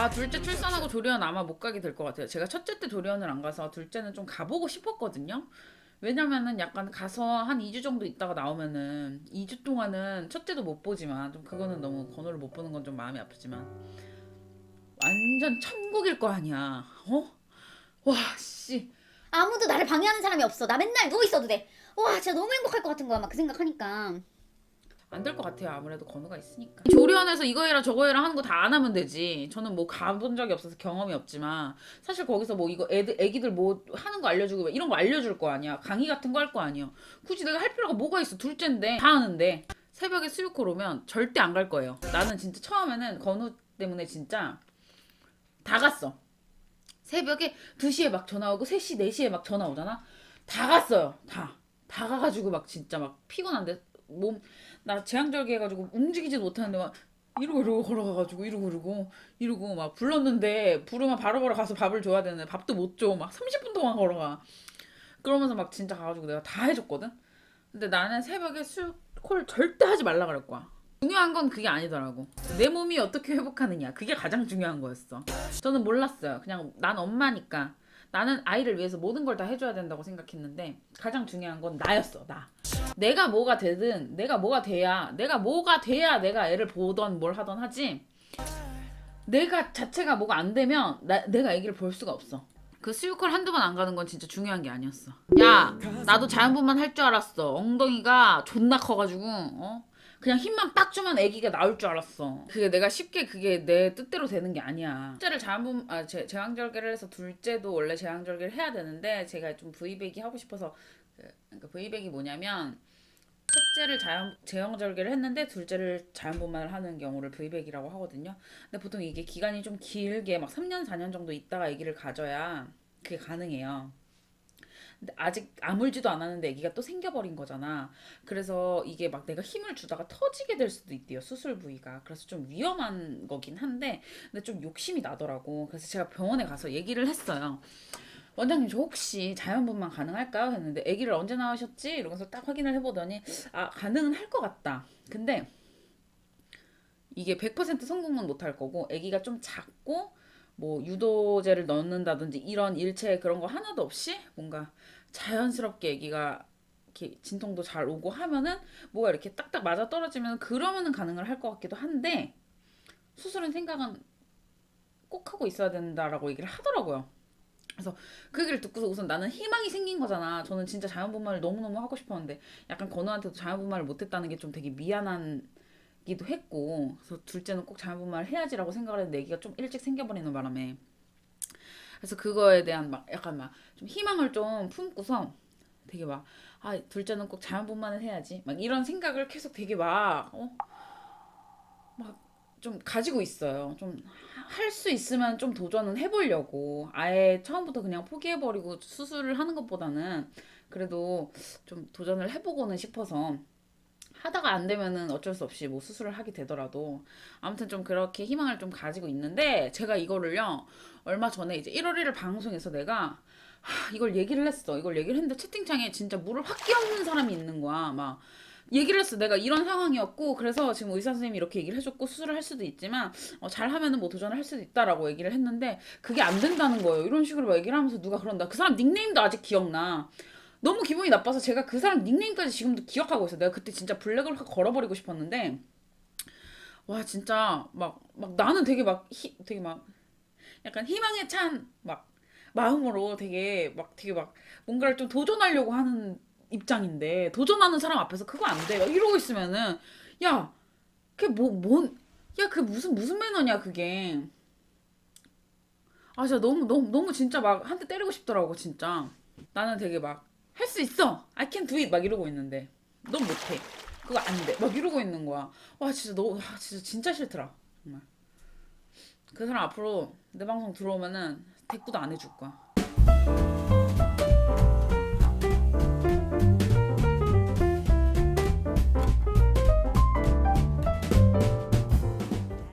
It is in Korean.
아 둘째 출산하고 조리원 아마 못 가게 될 것 같아요. 제가 첫째 때 조리원을 안 가서 둘째는 좀 가보고 싶었거든요. 왜냐면은 약간 가서 한 2주 정도 있다가 나오면은 2주 동안은 첫째도 못 보지만 좀 그거는 너무 건호를 못 보는 건 좀 마음이 아프지만 완전 천국일 거 아니야. 어? 와 씨. 아무도 나를 방해하는 사람이 없어. 나 맨날 누워 있어도 돼. 와, 진짜 너무 행복할 것 같은 거야. 막 그 생각하니까. 안 될 것 같아요. 아무래도 건우가 있으니까. 조리원에서 이거 해라 저거 해라 하는 거 다 안 하면 되지. 저는 뭐 가본 적이 없어서 경험이 없지만 사실 거기서 뭐 이거 애들 애기들 뭐 하는 거 알려주고 막 이런 거 알려줄 거 아니야. 강의 같은 거 할 거 아니야. 굳이 내가 할 필요가 뭐가 있어. 둘째인데 다 하는데 새벽에 수유콜 오면 절대 안 갈 거예요. 나는 진짜 처음에는 건우 때문에 진짜 다 갔어. 새벽에 2시에 막 전화 오고 3시, 4시에 막 전화 오잖아. 다 갔어요. 다. 다 가가지고 막 진짜 막 피곤한데 몸나 제왕절개 해가지고 움직이지도 못하는데 막 이러고 이러고 걸어가가지고 이러고 이러고 이러고 막 불렀는데 부르면 바로바로 가서 밥을 줘야 되는데 밥도 못 줘. 막 30분 동안 걸어가. 그러면서 막 진짜 가가지고 내가 다 해줬거든. 근데 나는 새벽에 술콜 절대 하지 말라 그럴 거야. 중요한 건 그게 아니더라고. 내 몸이 어떻게 회복하느냐. 그게 가장 중요한 거였어. 저는 몰랐어요. 그냥 난 엄마니까. 나는 아이를 위해서 모든 걸 다 해줘야 된다고 생각했는데 가장 중요한 건 나였어. 나. 내가 뭐가 되든 내가 뭐가 돼야 내가 뭐가 돼야 내가 애를 보던 뭘 하던 하지. 내가 자체가 뭐가 안 되면 나, 내가 아기를 볼 수가 없어. 그 수유콜 한두 번 안 가는 건 진짜 중요한 게 아니었어. 야, 나도 자연분만 할 줄 알았어. 엉덩이가 존나 커가지고, 어? 그냥 힘만 딱 주면 아기가 나올 줄 알았어. 그게 내가 쉽게 그게 내 뜻대로 되는 게 아니야. 첫째를 자연분, 아, 제, 제왕절개를 해서 둘째도 원래 제왕절개를 해야 되는데, 제가 좀 V백이 하고 싶어서, 그, 그러니까 V백이 뭐냐면, 첫째를 자연 제왕절개를 했는데 둘째를 자연분만을 하는 경우를 V백이라고 하거든요. 근데 보통 이게 기간이 좀 길게 막 3년 4년 정도 있다가 아기를 가져야 그게 가능해요. 근데 아직 아물지도 않았는데 아기가 또 생겨버린 거잖아. 그래서 이게 막 내가 힘을 주다가 터지게 될 수도 있대요. 수술 부위가. 그래서 좀 위험한 거긴 한데 근데 좀 욕심이 나더라고. 그래서 제가 병원에 가서 얘기를 했어요. 원장님 저 혹시 자연분만 가능할까요? 했는데 아기를 언제 낳으셨지? 이러면서 딱 확인을 해보더니 아 가능은 할 것 같다. 근데 이게 100% 성공은 못할 거고 아기가 좀 작고 뭐 유도제를 넣는다든지 이런 일체 그런 거 하나도 없이 뭔가 자연스럽게 아기가 이렇게 진통도 잘 오고 하면은 뭐가 이렇게 딱딱 맞아 떨어지면 그러면은 가능을 할 것 같기도 한데 수술은 생각은 꼭 하고 있어야 된다라고 얘기를 하더라고요. 그래서 그 얘기를 듣고서 우선 나는 희망이 생긴 거잖아. 저는 진짜 자연분만을 너무너무 하고 싶었는데 약간 건우한테도 자연분만을 못했다는 게 좀 되게 미안한 기도 했고 그래서 둘째는 꼭 자연분만을 해야지라고 생각을 했는데 애기가 좀 일찍 생겨버리는 바람에 그래서 그거에 대한 막 약간 막 좀 희망을 좀 품고서 되게 막 아 둘째는 꼭 자연분만을 해야지 막 이런 생각을 계속 되게 막 어? 막 좀 가지고 있어요. 좀 할 수 있으면 좀 도전은 해보려고 아예 처음부터 그냥 포기해버리고 수술을 하는 것보다는 그래도 좀 도전을 해보고는 싶어서 하다가 안 되면은 어쩔 수 없이 뭐 수술을 하게 되더라도 아무튼 좀 그렇게 희망을 좀 가지고 있는데 제가 이거를요 얼마 전에 이제 1월 1일 방송에서 내가 하, 이걸 얘기를 했어. 이걸 얘기를 했는데 채팅창에 진짜 물을 확 끼얹는 사람이 있는 거야. 막 얘기를 했어. 내가 이런 상황이었고 그래서 지금 의사 선생님이 이렇게 얘기를 해줬고 수술을 할 수도 있지만 어, 잘하면은 뭐 도전을 할 수도 있다라고 얘기를 했는데 그게 안 된다는 거예요. 이런 식으로 막 얘기를 하면서 누가 그런다. 그 사람 닉네임도 아직 기억나 너무 기분이 나빠서 제가 그 사람 닉네임까지 지금도 기억하고 있어요. 내가 그때 진짜 블랙을 확 걸어버리고 싶었는데 와 진짜 막 막 나는 되게 막 히, 되게 막 약간 희망에 찬 막 마음으로 되게 막 되게 막 뭔가를 좀 도전하려고 하는 입장인데 도전하는 사람 앞에서 그거 안 돼. 막 이러고 있으면은 야 그게 뭐뭔야 그게 무슨 무슨 매너냐 그게 아 진짜 너무 너무 너무 진짜 막 한 대 때리고 싶더라고 진짜 나는 되게 막 할 수 있어. I can do it 막 이러고 있는데 넌 못해. 그거 안 돼. 막 이러고 있는 거야. 와 진짜 너 와, 진짜 진짜 싫더라. 정말. 그 사람 앞으로 내 방송 들어오면은 대꾸도 안 해줄 거야.